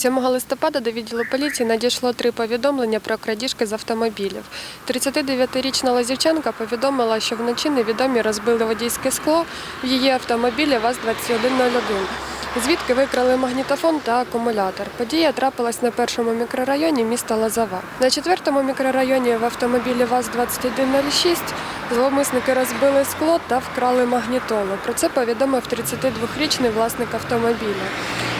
7 листопада до відділу поліції надійшло три повідомлення про крадіжки з автомобілів. 39-річна лазівчанка повідомила, що вночі невідомі розбили водійське скло в її автомобілі ВАЗ-2101. Звідки викрали магнітофон та акумулятор. Подія трапилась на першому мікрорайоні міста Лозова. На четвертому мікрорайоні в автомобілі ВАЗ-2106 зловмисники розбили скло та вкрали магнітолу. Про це повідомив 32-річний власник автомобіля.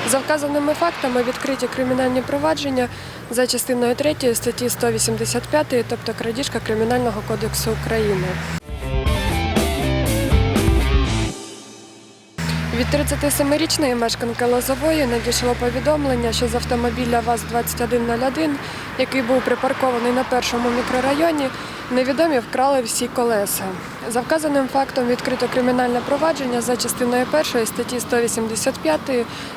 За вказаними фактами відкриті кримінальні провадження за частиною 3 статті 185, тобто крадіжка Кримінального кодексу України. Від 37-річної мешканки Лозової надійшло повідомлення, що з автомобіля ВАЗ-2101, який був припаркований на першому мікрорайоні, невідомі вкрали всі колеса. За вказаним фактом відкрито кримінальне провадження за частиною 1 статті 185,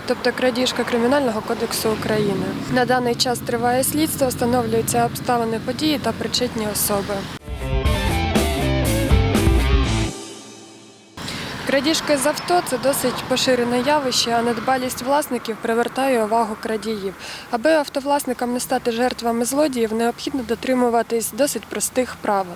тобто крадіжка Кримінального кодексу України. На даний час триває слідство, встановлюються обставини події та причетні особи. Крадіжки з авто це досить поширене явище, а недбалість власників привертає увагу крадіїв. Аби автовласникам не стати жертвами злодіїв, необхідно дотримуватись досить простих правил.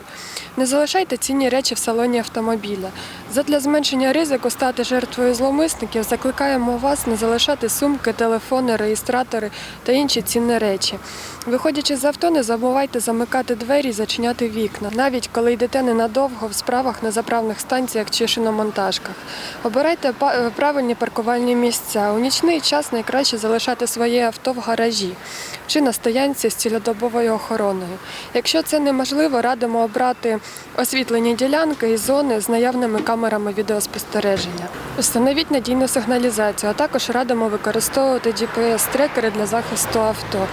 Не залишайте цінні речі в салоні автомобіля. Задля зменшення ризику стати жертвою зловмисників закликаємо вас не залишати сумки, телефони, реєстратори та інші цінні речі. Виходячи з авто, не забувайте замикати двері і зачиняти вікна, навіть коли йдете ненадовго в справах на заправних станціях чи шиномонтажках. Обирайте е, правильні паркувальні місця. У нічний час найкраще залишати своє авто в гаражі чи на стоянці з цілодобовою охороною. Якщо це неможливо, радимо обрати освітлені ділянки і зони з наявними камерами відеоспостереження. Установіть надійну сигналізацію, а також радимо використовувати GPS-трекери для захисту авто.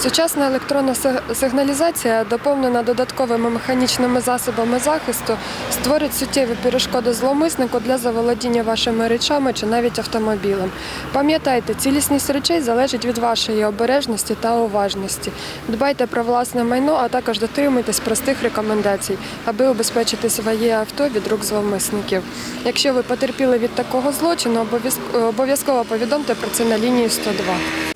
Сучасна електронна сигналізація, доповнена додатковими механічними засобами захисту, створить суттєві перешкоди зловмиснику для заволодіння вашими речами чи навіть автомобілем. Пам'ятайте, цілісність речей залежить від вашої обережності та уважності. Дбайте про власне майно, а також дотримуйтесь простих рекомендацій, аби убезпечити своє авто від рук зловмисників. Якщо ви потерпіли від такого злочину, обов'язк- обов'язково повідомте про це на лінію 102.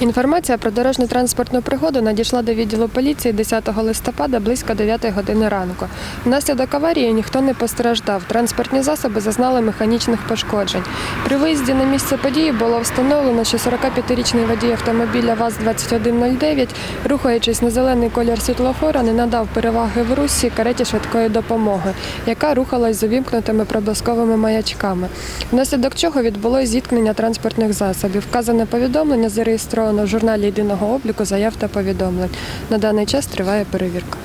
Інформація про дорожньо-транспортну пригоду надійшла до відділу поліції 10 листопада близько 9 години ранку. Внаслідок аварії ніхто не постраждав. Транспортні засоби зазнали механічних пошкоджень. При виїзді на місце події було встановлено, що 45-річний водій автомобіля ВАЗ-2109, рухаючись на зелений колір світлофора, не надав переваги в русі кареті швидкої допомоги, яка рухалась з увімкнутими проблисковими маячками. Внаслідок чого відбулось зіткнення транспортних засобів. Вказане повідомлення зареєстровано в журналі єдиного обліку заяв та повідомлень. На даний час триває перевірка.